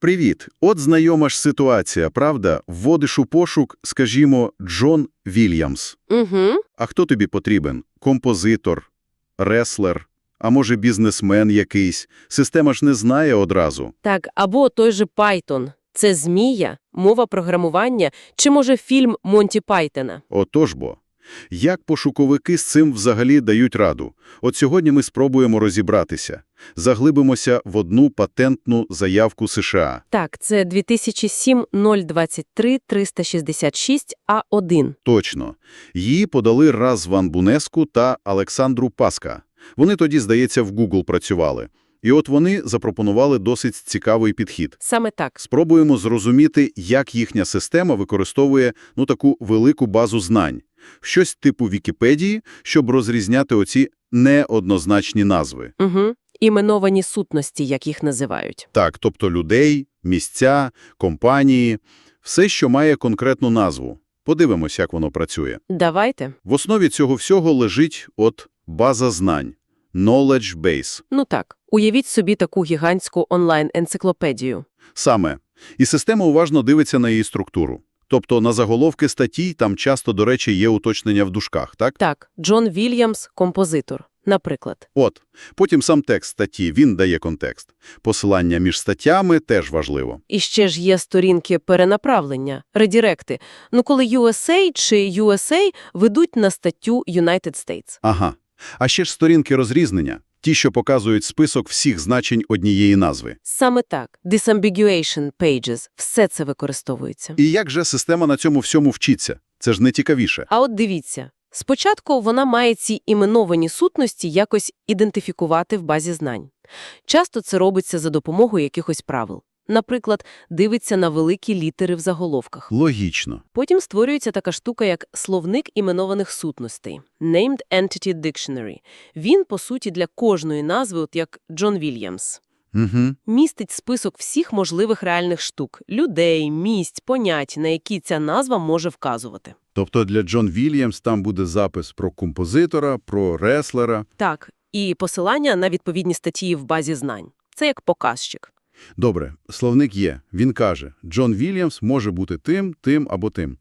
Привіт. От знайома ж ситуація, правда? Вводиш у пошук, скажімо, Джон Вільямс. Угу. А хто тобі потрібен? Композитор, реслер, а може бізнесмен якийсь? Система ж не знає одразу. Так, або той же Python. Це змія, мова програмування, чи, може, фільм Монті Пайтона. Отож бо. Як пошуковики з цим взагалі дають раду? От сьогодні ми спробуємо розібратися. Заглибимося в одну патентну заявку США. Так, це 2007-023-366-А1. Точно. Її подали Разван Бунеску та Олександру Паска. Вони тоді, здається, в Google працювали. І от вони запропонували досить цікавий підхід. Саме так. Спробуємо зрозуміти, як їхня система використовує ну таку велику базу знань. Щось типу Вікіпедії, щоб розрізняти оці неоднозначні назви. Угу. Іменовані сутності, як їх називають. Так, тобто людей, місця, компанії, все, що має конкретну назву. Подивимось, як воно працює. Давайте. В основі цього всього лежить от база знань – knowledge base. Ну так, уявіть собі таку гігантську онлайн-енциклопедію. Саме. І система уважно дивиться на її структуру. Тобто на заголовки статей там часто, до речі, є уточнення в дужках, так? Так, Джон Вільямс – композитор, наприклад. От. Потім сам текст статті, він дає контекст. Посилання між статтями теж важливо. І ще ж є сторінки перенаправлення, редіректи. Ну, коли USA чи USA ведуть на статтю United States. Ага. А ще ж сторінки розрізнення. Ті, що показують список всіх значень однієї назви. Саме так. Disambiguation pages – все це використовується. І як же система на цьому всьому вчиться? Це ж не цікавіше. А от дивіться. Спочатку вона має ці іменовані сутності якось ідентифікувати в базі знань. Часто це робиться за допомогою якихось правил. Наприклад, дивиться на великі літери в заголовках. Логічно. Потім створюється така штука, як словник іменованих сутностей – Named Entity Dictionary. Він, по суті, для кожної назви, от як Джон Вільямс. Угу. Містить список всіх можливих реальних штук – людей, місць, понять, на які ця назва може вказувати. Тобто для Джон Вільямс там буде запис про композитора, про реслера. Так, і посилання на відповідні статті в базі знань. Це як показчик. Добре, словник є. Він каже, Джон Вільямс може бути тим, тим або тим.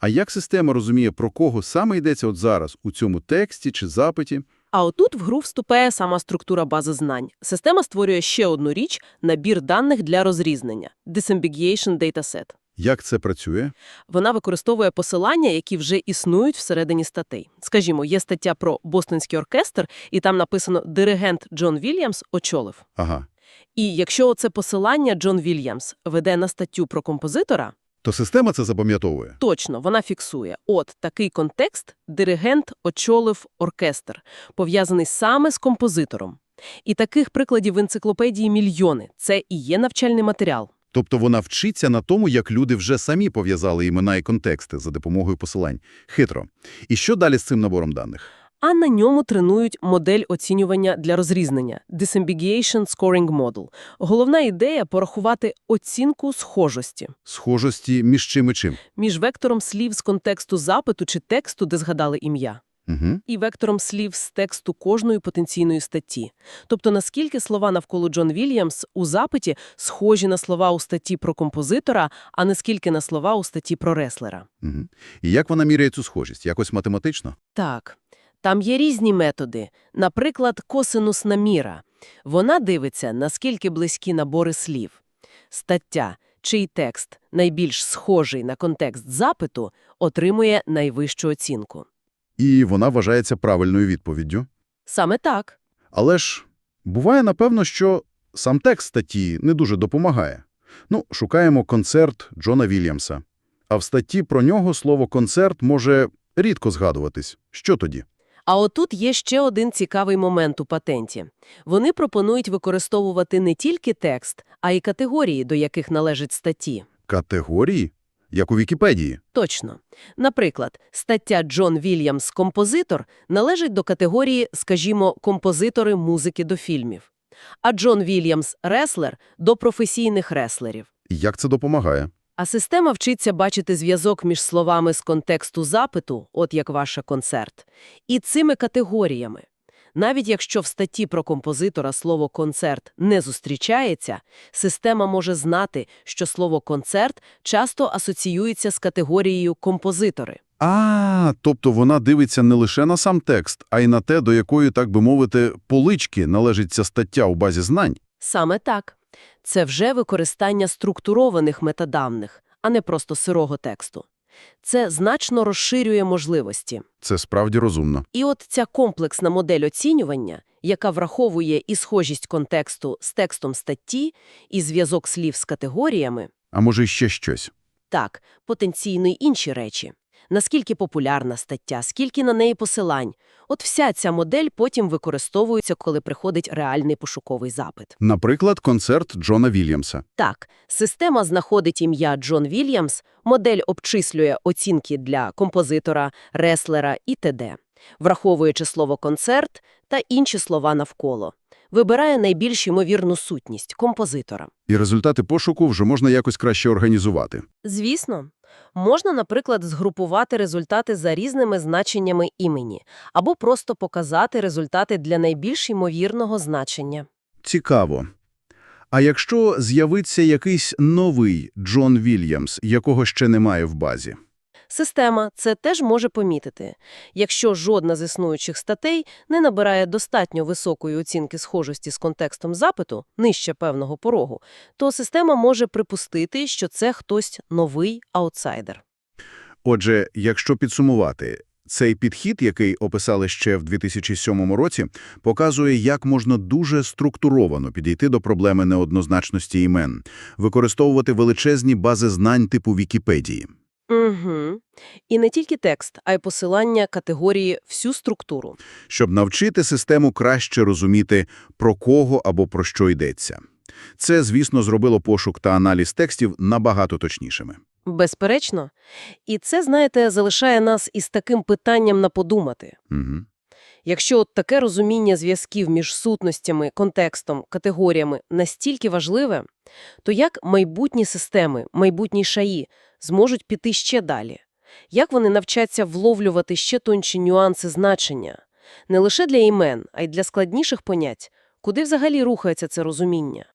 А як система розуміє, про кого саме йдеться от зараз, у цьому тексті чи запиті? А отут в гру вступає сама структура бази знань. Система створює ще одну річ – набір даних для розрізнення – Disambiguation Dataset. Як це працює? Вона використовує посилання, які вже існують всередині статей. Скажімо, є стаття про Бостонський оркестр, і там написано «Диригент Джон Вільямс очолив». Ага. І якщо це посилання Джон Вільямс веде на статтю про композитора, То система це запам'ятовує? точно вона фіксує. От такий контекст – диригент очолив оркестр, пов'язаний саме з композитором. І таких прикладів в енциклопедії мільйони. Це і є навчальний матеріал. Тобто вона вчиться на тому, як люди вже самі пов'язали імена і контексти за допомогою посилань. Хитро. І що далі з цим набором даних? А на ньому тренують модель оцінювання для розрізнення – Disambiguation Scoring Model. Головна ідея – порахувати оцінку схожості Схожості між чим і чим. між вектором слів з контексту запиту чи тексту, де згадали ім'я, Угу. і вектором слів з тексту кожної потенційної статті. Тобто, наскільки слова навколо Джон Вільямс у запиті схожі на слова у статті про композитора, а наскільки на слова у статті про реслера. Угу. І як вона міряє цю схожість? Якось математично? Так, там є різні методи, наприклад, косинусна міра. Вона дивиться, наскільки близькі набори слів. Стаття, чий текст найбільш схожий на контекст запиту, отримує найвищу оцінку. І вона вважається правильною відповіддю. Саме так. Але ж буває, напевно, що сам текст статті не дуже допомагає. Ну, шукаємо концерт Джона Вільямса. А в статті про нього слово «концерт» може рідко згадуватись. Що тоді? А отут є ще один цікавий момент у патенті. Вони пропонують використовувати не тільки текст, а й категорії, до яких належать статті. Категорії? Як у Вікіпедії. Точно. Наприклад, стаття Джон Вільямс «Композитор» належить до категорії, скажімо, композитори музики до фільмів. А Джон Вільямс «Реслер» – до професійних реслерів. Як це допомагає? А система вчиться бачити зв'язок між словами з контексту запиту, от як ваша концерт, і цими категоріями. Навіть якщо в статті про композитора слово «концерт» не зустрічається, система може знати, що слово «концерт» часто асоціюється з категорією «композитори». А, тобто вона дивиться не лише на сам текст, а й на те, до якої, так би мовити, полички належить ця стаття у базі знань. Саме так. Це вже використання структурованих метаданих, а не просто сирого тексту. Це значно розширює можливості. Це справді розумно. І от ця комплексна модель оцінювання, яка враховує і схожість контексту з текстом статті, і зв'язок слів з категоріями, А може ще щось? так, потенційно й інші речі. Наскільки популярна стаття, скільки на неї посилань. От вся ця модель потім використовується, коли приходить реальний пошуковий запит. Наприклад, концерт Джона Вільямса. Так, система знаходить ім'я Джон Вільямс, модель обчислює оцінки для композитора, реслера і т.д., враховуючи слово «концерт» та інші слова навколо. Вибирає найбільш ймовірну сутність – композитора. І результати пошуку вже можна якось краще організувати. Звісно. Можна, наприклад, згрупувати результати за різними значеннями імені, або просто показати результати для найбільш ймовірного значення. Цікаво. А якщо з'явиться якийсь новий Джон Вільямс, якого ще немає в базі? Система це теж може помітити. Якщо жодна з існуючих статей не набирає достатньо високої оцінки схожості з контекстом запиту, нижче певного порогу, то система може припустити, що це хтось новий аутсайдер. Отже, якщо підсумувати, цей підхід, який описали ще в 2007 році, показує, як можна дуже структуровано підійти до проблеми неоднозначності імен, використовувати величезні бази знань типу Вікіпедії. Угу. І не тільки текст, а й посилання категорії всю структуру. щоб навчити систему краще розуміти, про кого або про що йдеться. Це, звісно, зробило пошук та аналіз текстів набагато точнішими. Безперечно. І це, знаєте, залишає нас із таким питанням на подумати. Угу. Якщо от таке розуміння зв'язків між сутностями, контекстом, категоріями настільки важливе, то як майбутні системи, майбутні шаї зможуть піти ще далі? Як вони навчаться вловлювати ще тонші нюанси значення? Не лише для імен, а й для складніших понять, куди взагалі рухається це розуміння?